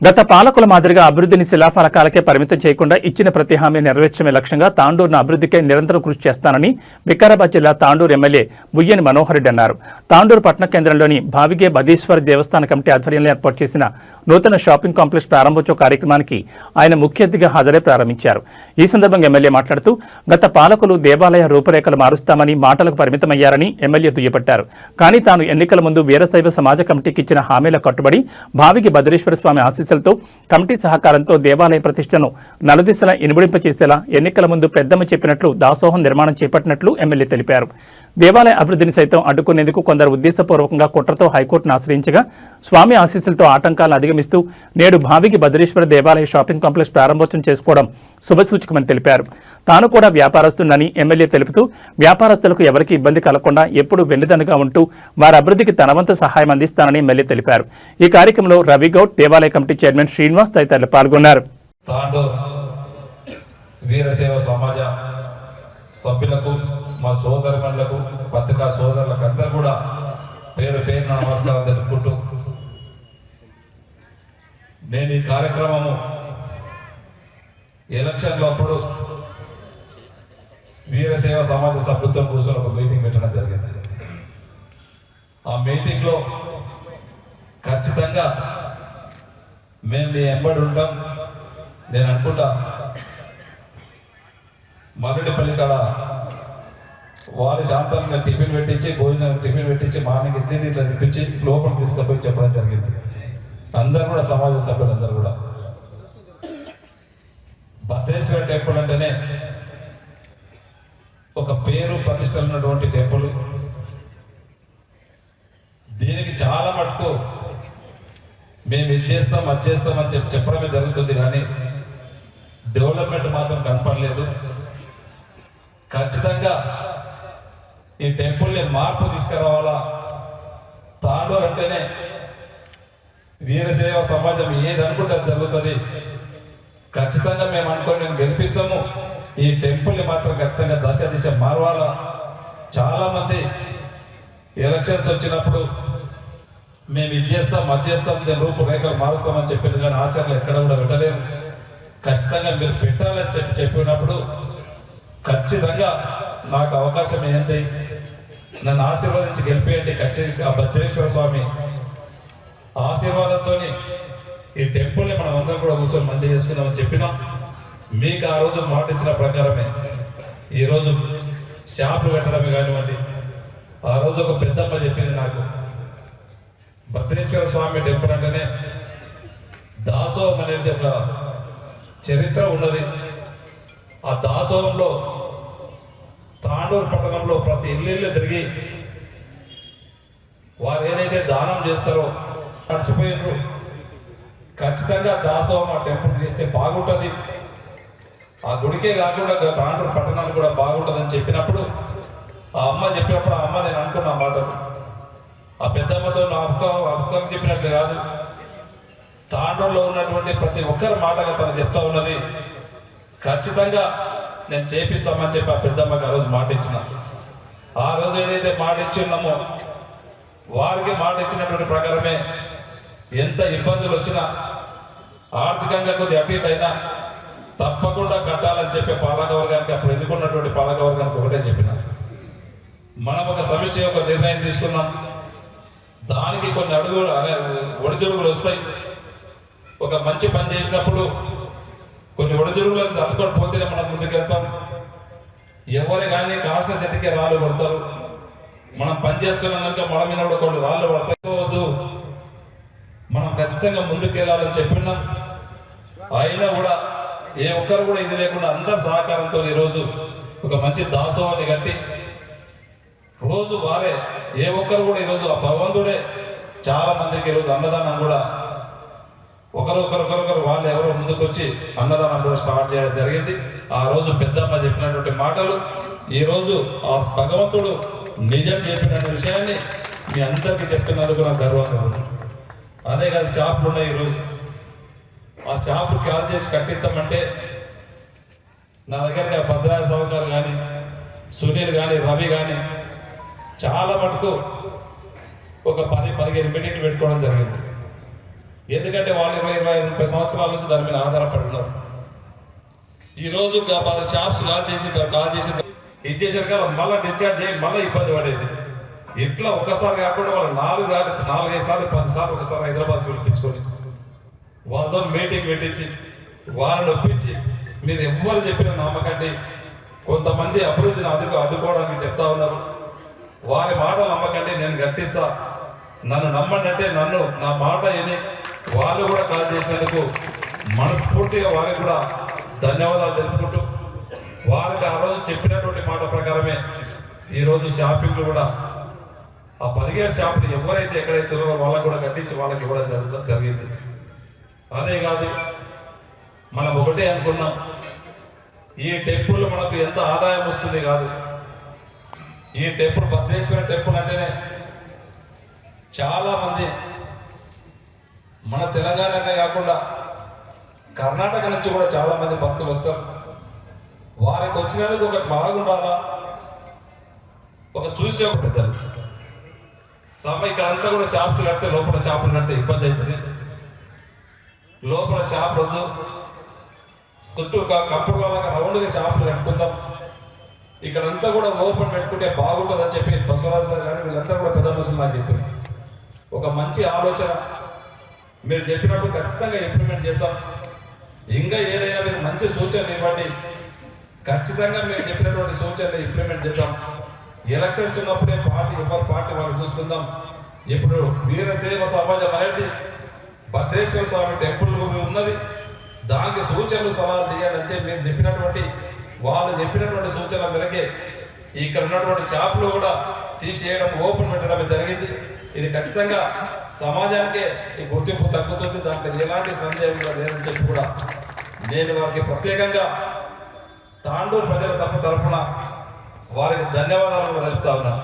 గత పాలకుల మాదిరిగా అభివృద్ధిని శిలాఫలకాలకే పరిమితం చేయకుండా ఇచ్చిన ప్రతి హామీ నెరవేర్చమే లక్ష్యంగా తాండూరును అభివృద్ధికే నిరంతరం కృషి చేస్తానని వికారాబాద్ జిల్లా తాండూరు ఎమ్మెల్యే బుయ్యని మనోహర్ రెడ్డి అన్నారు. తాండూరు పట్టణ కేంద్రంలోని భావిగే బదీశ్వర దేవస్థాన కమిటీ ఆధ్వర్యంలో ఏర్పాటు చేసిన నూతన షాపింగ్ కాంప్లెక్స్ ప్రారంభోత్సవ కార్యక్రమానికి ఆయన ముఖ్య అతిథిగా హాజరై ప్రారంభించారు. ఈ సందర్భంగా ఎమ్మెల్యే మాట్లాడుతూ గత పాలకులు దేవాలయ రూపురేఖలు మారుస్తామని మాటలకు పరిమితమయ్యారని ఎమ్మెల్యే దుయ్యపట్టారు కానీ తాను ఎన్నికల ముందు వీరశైవ సమాజ కమిటీకి ఇచ్చిన హామీల కట్టుబడి భావికి భద్రేశ్వర స్వామి ఆశీస్సులతో కమిటీ సహకారంతో దేవాలయ ప్రతిష్టను నలుదిశలా ఇనుబడింపచేసేలా ఎన్నికల ముందు పెద్దమ్మ చెప్పినట్లు దాసోహం నిర్మాణం చేపట్టినట్లు ఎమ్మెల్యే తెలిపారు. దేవాలయ అభివృద్ధిని సైతం అడ్డుకునేందుకు కొందరు ఉద్దేశపూర్వకంగా కుట్రతో హైకోర్టును ఆశ్రయించగా స్వామి ఆశీస్సులతో ఆటంకాలను అధిగమిస్తూ నేడు భావికి భద్రేశ్వర దేవాలయ షాపింగ్ కాంప్లెక్స్ ప్రారంభోత్సవం చేసుకోవడం శుభసూచకమని తెలిపారు. తాను కూడా వ్యాపారస్తున్నని ఎమ్మెల్యే తెలుపుతూ వ్యాపారస్తులకు ఎవరికి ఇబ్బంది కలగకుండా ఎప్పుడూ వెన్నుదన్నుగా ఉంటూ వారి అభివృద్ధికి తనవంతు సహాయం అందిస్తానని ఎమ్మెల్యే తెలిపారు. ఈ కార్యక్రమంలో రవిగౌడ్ దేవాలయ కమిటీ చైర్మన్ శ్రీనివాస్ తదితరులు పాల్గొన్నారు. వీరసేవ సమాజ సభ్యులకు మా సోదరులకు పత్రికా సోదరులకు అందరూ కూడా పేరు పేరున నమస్కారం తెలుపుకుంటూ నేను ఈ కార్యక్రమము ఎలక్షన్లో అప్పుడు వీరసేవ సమాజ సభ్యులతో కూర్చొని ఒక మీటింగ్ పెట్టడం జరిగింది. ఆ మీటింగ్లో ఖచ్చితంగా మేము మీ ఎంబడి ఉంటాం. నేను అనుకుంటా మరుడిపల్లి కాడ వారి శాంతంగా టిఫిన్ పెట్టించి భోజనం టిఫిన్ పెట్టించి మార్నింగ్ ఇడ్లీ ఇట్లా తెప్పించి లోపల తీసుకుపోయి చెప్పడం జరిగింది. అందరు కూడా సమాజ సభ్యులు అందరు కూడా. భద్రేశ్వర టెంపుల్ అంటేనే ఒక పేరు ప్రతిష్టలు ఉన్నటువంటి టెంపుల్. దీనికి చాలా మటుకు మేము ఇది చేస్తాం అది చేస్తాం అని చెప్పి చెప్పడమే జరుగుతుంది కానీ డెవలప్మెంట్ మాత్రం కనపడలేదు. ఖచ్చితంగా ఈ టెంపుల్ని మార్పు తీసుకురావాలా? తాండూరు అంటేనే వీరసేవ సమాజం ఏది అనుకుంటే అది జరుగుతుంది. ఖచ్చితంగా మేము అనుకోని నేను గెలిపిస్తాము. ఈ టెంపుల్ని మాత్రం ఖచ్చితంగా దశ దిశ మారవాలా? చాలామంది ఎలక్షన్స్ వచ్చినప్పుడు మేము ఇది చేస్తాం అది చేస్తాం దీని రూపురేఖలు మారుస్తామని చెప్పింది కానీ ఆచరణ ఎక్కడ కూడా పెట్టలేరు ఖచ్చితంగా మీరు పెట్టాలని చెప్పి చెప్పినప్పుడు ఖచ్చితంగా నాకు అవకాశం ఏంటి? నన్ను ఆశీర్వదించి గెలిపేయండి. ఖచ్చితంగా భద్రేశ్వర స్వామి ఆశీర్వాదంతో ఈ టెంపుల్ని మనం అందరం కూడా కూర్చొని మంచిగా చేసుకుందామని చెప్పినాం. మీకు ఆ రోజు మాట ఇచ్చిన ప్రకారమే ఈరోజు షాపులు కట్టడమే కానివ్వండి ఆ రోజు ఒక పెద్దమ్మ చెప్పింది నాకు. భద్రేశ్వర స్వామి టెంపుల్ అంటేనే దాసోహం అనేది ఒక చరిత్ర ఉన్నది. ఆ దాసోహంలో తాండూరు పట్టణంలో ప్రతి ఇల్లు తిరిగి వారు ఏదైతే దానం చేస్తారో నడిచిపోయినారు ఖచ్చితంగా దాసోహం ఆ టెంపుల్ చేస్తే బాగుంటుంది. ఆ గుడికే కాకుండా తాండూరు పట్టణాలు కూడా బాగుంటుందని చెప్పినప్పుడు ఆ అమ్మ చెప్పినప్పుడు ఆ అమ్మ నేను అనుకున్న మాట. మాటలు ఆ పెద్దమ్మతో నా అక్క ఒక్కరికి చెప్పినట్లు కాదు. తాండూరులో ఉన్నటువంటి ప్రతి ఒక్కరి మాటగా తను చెప్తా ఉన్నది. ఖచ్చితంగా నేను చేపిస్తామని చెప్పి ఆ పెద్దమ్మకి ఆ రోజు మాట ఇచ్చిన. ఆ రోజు ఏదైతే మాట ఇచ్చి ఉన్నామో వారికి మాట ఇచ్చినటువంటి ప్రకారమే ఎంత ఇబ్బందులు వచ్చినా ఆర్థికంగా కొద్ది అటు ఇటు అయినా తప్పకుండా కట్టాలని చెప్పి పాలకవర్గానికి అప్పుడు ఎన్నుకున్నటువంటి పాలకవర్గానికి ఒకటే చెప్పిన. మనం ఒక సమిష్టి యొక్క నిర్ణయం తీసుకున్నాం. దానికి కొన్ని అడుగులు అనే ఒడిదుడుగులు వస్తాయి. ఒక మంచి పని చేసినప్పుడు కొన్ని ఒడిదుడుగులను తప్పుకొని పోతేనే మనం ముందుకెళ్తాం. ఎవరు కానీ కాస్త చెట్టుకి రాళ్ళు పడతారు. మనం పనిచేస్తున్నాం కనుక మన మీద కూడా కొన్ని రాళ్ళు పడతాయి. మనం ఖచ్చితంగా ముందుకెళ్ళాలని చెప్పినాం. అయినా కూడా ఏ ఒక్కరు కూడా ఇది లేకుండా అందరి సహకారంతో ఈరోజు ఒక మంచి దాసోహాన్ని కట్టి రోజు వారే ఏ ఒక్కరు కూడా ఈరోజు ఆ భగవంతుడే. చాలా మందికి ఈరోజు అన్నదానం కూడా ఒకరు ఒకరు ఒకరొకరు వాళ్ళు ఎవరో ముందుకు వచ్చి అన్నదానం కూడా స్టార్ట్ చేయడం జరిగింది. ఆ రోజు పెద్దమ్మ చెప్పినటువంటి మాటలు ఈరోజు ఆ భగవంతుడు నిజం చెప్పిన విషయాన్ని మీ అందరికీ చెప్తున్నందుకు నాకు గర్వంగా ఉంది. అదే కాదు షాపులు ఉన్నాయి ఈరోజు ఆ షాపు కాల్ చేసి కట్టిస్తామంటే నా దగ్గర భద్రాయ సౌకర్ కానీ సునీల్ కానీ రవి కానీ చాలా మటుకు ఒక పది పదిహేను మీటింగ్లు పెట్టుకోవడం జరిగింది. ఎందుకంటే వాళ్ళు ఇరవై ఇరవై ఐదు ముప్పై సంవత్సరాల నుంచి దాని మీద ఆధారపడుతున్నారు. ఈరోజు పది షాప్స్ కాల్ చేసింది కాల్ చేసి కాల్ చేసి కదా మళ్ళీ డిశ్చార్జ్ చేయి మళ్ళీ ఇబ్బంది పడేది. ఇట్లా ఒకసారి కాకుండా వాళ్ళు నాలుగు కాదు నాలుగైదు సార్లు పది సార్లు ఒకసారి హైదరాబాద్కి పిలిపించుకొని వాళ్ళతో మీటింగ్ పెట్టించి వాళ్ళని ఒప్పించి మీరు ఎవ్వరు చెప్పిన నమ్మకండి. కొంతమంది అభివృద్ధిని అదుపు అడ్డుకోవడానికి చెప్తా ఉన్నారు. వారి మాటలు నమ్మకండి నేను గట్టిస్తా. నన్ను నమ్మండి అంటే నన్ను నా మాట ఇది వాళ్ళు కూడా కాల్ చేసినందుకు మనస్ఫూర్తిగా వారికి కూడా ధన్యవాదాలు తెలుపుకుంటూ వారికి ఆ రోజు చెప్పినటువంటి మాట ప్రకారమే ఈరోజు షాపింగ్లు కూడా ఆ పదిహేడు షాపులు ఎవరైతే ఎక్కడైతే ఉన్నారో వాళ్ళకు కూడా కట్టించి వాళ్ళకి ఇవ్వడం జరుగుతుంది జరిగింది. అదే కాదు మనం ఒకటే అనుకున్నాం ఈ టెంపుల్ మనకు ఎంత ఆదాయం వస్తుంది కాదు. ఈ టెంపుల్ భద్రేశ్వర టెంపుల్ అంటేనే చాలామంది మన తెలంగాణనే కాకుండా కర్ణాటక నుంచి కూడా చాలామంది భక్తులు వస్తారు. వారికి వచ్చినందుకు ఒక బాగుండాలా? ఒక చూసి ఒక పెద్దలు. సమ ఇక్కడ అంతా కూడా చాప్స్ కడితే లోపల చేపలు కడితే ఇబ్బంది అవుతుంది. లోపల చేపలు వద్దు. చుట్టూ కంపర్ లాగా రౌండ్గా చేపలు కట్టుకుందాం. ఇక్కడంతా కూడా ఓపెన్ పెట్టుకుంటే బాగుంటుందని చెప్పి బసవరాజు గారు కానీ వీళ్ళంతా కూడా పెద్ద మనుషులు నాకు చెప్పింది ఒక మంచి ఆలోచన. మీరు చెప్పినట్టు ఖచ్చితంగా ఇంప్లిమెంట్ చేద్దాం. ఇంకా ఏదైనా మీరు మంచి సూచనలు ఇవ్వండి. ఖచ్చితంగా మీరు చెప్పినటువంటి సూచనలు ఇంప్లిమెంట్ చేద్దాం. ఎలక్షన్స్ ఉన్నప్పుడే పార్టీ ఎవరి పార్టీ వాళ్ళు చూసుకుందాం. ఇప్పుడు వీరసేవ సమాజం అనేది భద్రేశ్వర స్వామి టెంపుల్ ఉన్నది. దానికి సూచనలు సలహాలు చేయాలి అంటే మీరు చెప్పినటువంటి వాళ్ళు చెప్పినటువంటి సూచనల మేరకే ఇక్కడ ఉన్నటువంటి షాపులు కూడా తీసేయడం ఓపెన్ పెట్టడం జరిగింది. ఇది ఖచ్చితంగా సమాజానికే ఈ గుర్తింపు తగ్గుతుంది దాంట్లో ఎలాంటి సందేహం కూడా లేదని చెప్పి కూడా నేను వారికి ప్రత్యేకంగా తాండూరు ప్రజల తప్పు తరఫున వారికి ధన్యవాదాలు తెలుపుతా ఉన్నాను